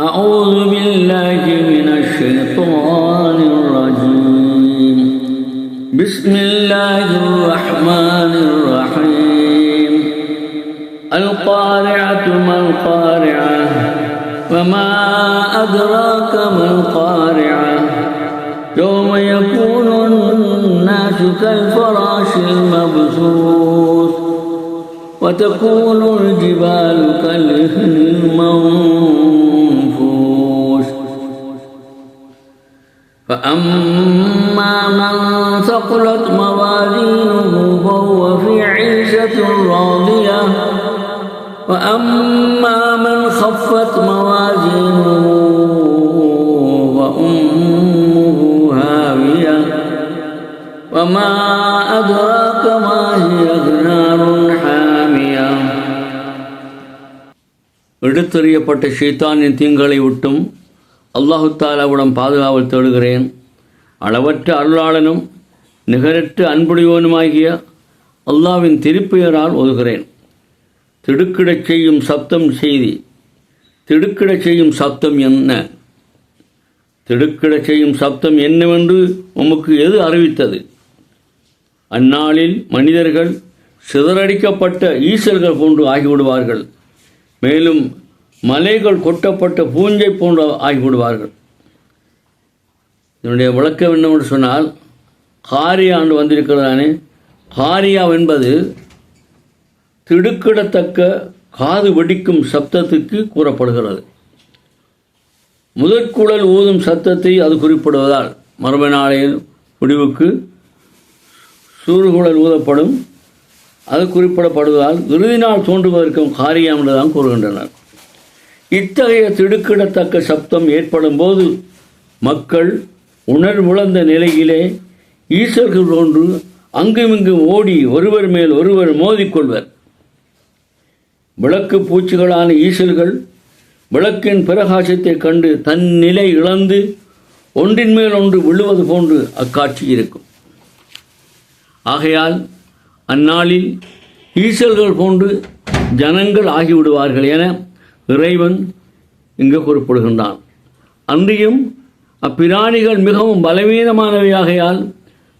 أعوذ بالله من الشيطان الرجيم. بسم الله الرحمن الرحيم. القارعة ما القارعة؟ وما أدراك ما القارعة؟ يوم يكون الناس كالفراش المبثوث وتكون الجبال كالإهن المنفوش فأما من ثقلت موازينه فهو في عيشة راضية وأما من خفت موازينه فأمه هاوية وما أدراك ما هي نار حامية எடுத்தறியப்பட்ட ஷைத்தானின் தீங்களை விட்டும் அல்லாஹு தாலாவிடம் பாதுகாவல் தேடுகிறேன். அளவற்ற அருளாளனும் நிகரற்ற அன்புடையவனுமாகிய அல்லாவின் திருப்பெயரால் ஒதுகிறேன் திடுக்கிடச் செய்யும் சப்தம் செய்தி. திடுக்கிடச் செய்யும் சப்தம் என்ன? திடுக்கிடச் செய்யும் சப்தம் என்னவென்று உமக்கு எது அறிவித்தது? அந்நாளில் மனிதர்கள் சிதறடிக்கப்பட்ட ஈசல்கள் போன்று ஆகிவிடுவார்கள். மேலும் மலைகள் கொட்டப்பட்ட பூஞ்சை போன்ற ஆகிவிடுவார்கள். இதனுடைய விளக்கம் என்னவென்று சொன்னால் காரியா ஆண்டு வந்திருக்கிறதானே? காரியா என்பது திடுக்கிடத்தக்க காது வெடிக்கும் சப்தத்துக்கு கூறப்படுகிறது. முதற்குழல் ஊதும் சத்தத்தை அது குறிப்பிடுவதால் மறுமை நாளையில் முடிவுக்கு சூறுகுழல் ஊதப்படும். அது குறிப்பிடப்படுவதால் இறுதி நாள் தோன்றுவதற்கும் காரியம் என்றுதான் கூறுகின்றனர். இத்தகைய திடுக்கிடத்தக்க சப்தம் ஏற்படும் போது மக்கள் உணர்வுழந்த நிலையிலே ஈசர்கள் ஒன்று அங்குமிங்கும் ஓடி ஒருவர் மேல் ஒருவர் மோதிக்கொள்வர். விளக்கு பூச்சிகளான ஈசல்கள் விளக்கின் பிரகாசத்தைக் கண்டு தன் நிலை இழந்து ஒன்றின் மேல் ஒன்று விழுவது போன்று அக்காட்சி இருக்கும். ஆகையால் அந்நாளில் ஈசல்கள் போன்று ஜனங்கள் ஆகிவிடுவார்கள் என இறைவன் இங்கு குறிப்பிடுகின்றான். அன்றியும் அப்பிராணிகள் மிகவும் பலவீனமானவையாகையால்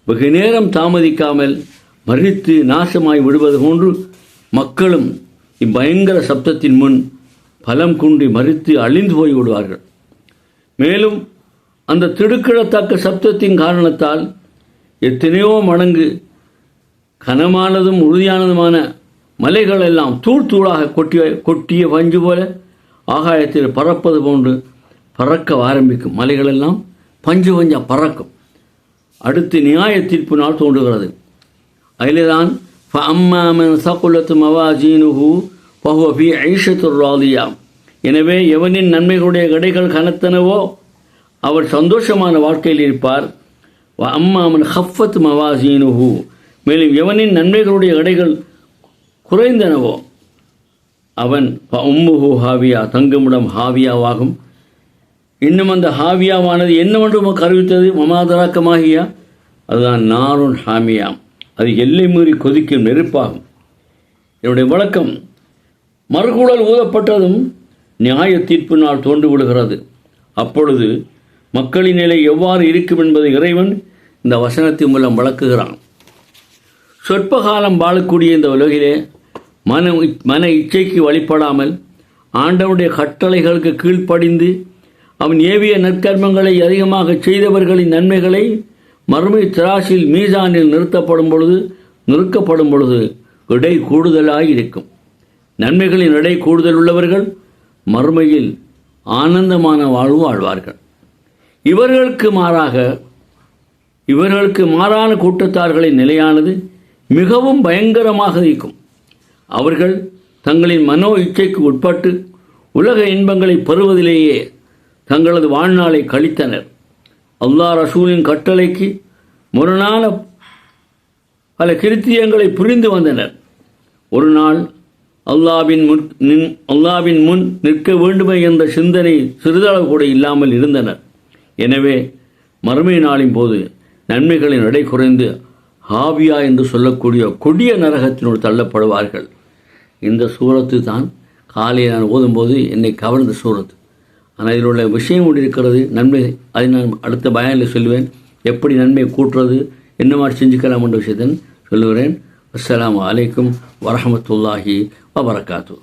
வெகு நேரம் தாமதிக்காமல் மறித்து நாசமாய் விடுவது போன்று மக்களும் இப்பயங்கர சப்தத்தின் முன் பலம் குன்றி மறித்து அழிந்து போய் விடுவார்கள் மேலும் அந்த திடுக்கிடத்தக்க சப்தத்தின் காரணத்தால் எத்தனையோ மடங்கு கனமானதும் உறுதியானதுமான மலைகள் எல்லாம் தூள் தூளாக கொட்டிய கொட்டிய பஞ்சு போல ஆகாயத்தில் பறப்பது போன்று பறக்க ஆரம்பிக்கும். மலைகளெல்லாம் பஞ்சு பஞ்சா பறக்கும். அடுத்து நியாய தீர்ப்பு நாள் தோன்றுகிறது. அதில்தான் அம்மாமன் சகுலத்து மவாஜீனுஹு பஹுவ ஃபி ராதியா எனவே எவனின் நன்மைகளுடைய கடைகள் கனத்தனவோ அவர் சந்தோஷமான வாழ்க்கையில் இருப்பார். வ அம்மாமன் ஹஃபத் மவாசீனுஹு மேலும் எவனின் நன்மைகளுடைய கடைகள் குறைந்தனவோ? அவன் ப உம்முஹு ஹாவியா தங்குமிடம் ஹாவியாவாகும். இன்னும் அந்த ஹாவியாவானது என்னவென்று உமக்கு அறிவித்தது? மமாதராக்கமாகியா அதுதான் நாருன் ஹாமியாம். அது எல்லை மீறி கொதிக்கும் நெருப்பாகும். என்னுடைய வழக்கம் மறுகுழல் ஊதப்பட்டதும் நியாய தீர்ப்பு நாள் தோண்டு விடுகிறது. அப்பொழுது மக்களின் நிலை எவ்வாறு இருக்கும் என்பதை இறைவன் இந்த வசனத்தின் மூலம் விளக்குகிறான். சொற்ப காலம் வாழக்கூடிய இந்த உலகிலே மன மன இச்சைக்கு வழிபடாமல் ஆண்டவனுடைய கட்டளைகளுக்கு கீழ்ப்படிந்து அவன் ஏவிய நற்கர்மங்களை அதிகமாக செய்தவர்களின் நன்மைகளை மறுமை திராசில் மீசானில் நிறுத்தப்படும் பொழுது நிறுக்கப்படும் பொழுது இடை கூடுதலாக இருக்கும். நன்மைகளின் இடை கூடுதல் உள்ளவர்கள் மறுமையில் ஆனந்தமான வாழ்வு வாழ்வார்கள் இவர்களுக்கு மாறாக இவர்களுக்கு மாறான கூட்டத்தார்களின் நிலையானது மிகவும் பயங்கரமாக இருக்கும். அவர்கள் தங்களின் மனோ இச்சைக்கு உட்பட்டு உலக இன்பங்களை பெறுவதிலேயே தங்களது வாழ்நாளை கழித்தனர். அல்லாஹ் ரசூலின் கட்டளைக்கு முரணான பல கிருத்தியங்களை புரிந்து வந்தனர். ஒரு நாள் அல்லாவின் முன் நின் அல்லாவின் முன் நிற்க வேண்டுமே என்ற சிந்தனை சிறிதளவு கூட இல்லாமல் இருந்தனர். எனவே மறுமை நாளின் போது நன்மைகளின் எடை குறைந்து ஹாவியா என்று சொல்லக்கூடிய கொடிய நரகத்தினுள் தள்ளப்படுவார்கள். இந்த சூரத்து தான் காலையில் நான் ஓதும்போது என்னை கவர்ந்த சூரத்து. ஆனால் இதில் உள்ள விஷயம் ஒன்று இருக்கிறது நன்மை அதை நான் அடுத்த பயனில் சொல்லுவேன். எப்படி நன்மை கூட்டுறது என்ன மாதிரி செஞ்சுக்கலாம் என்ற விஷயத்தை சொல்லுகிறேன். அஸ்லாம் அலைக்கும் வரமத்துல்லாஹி வபரகாத்து.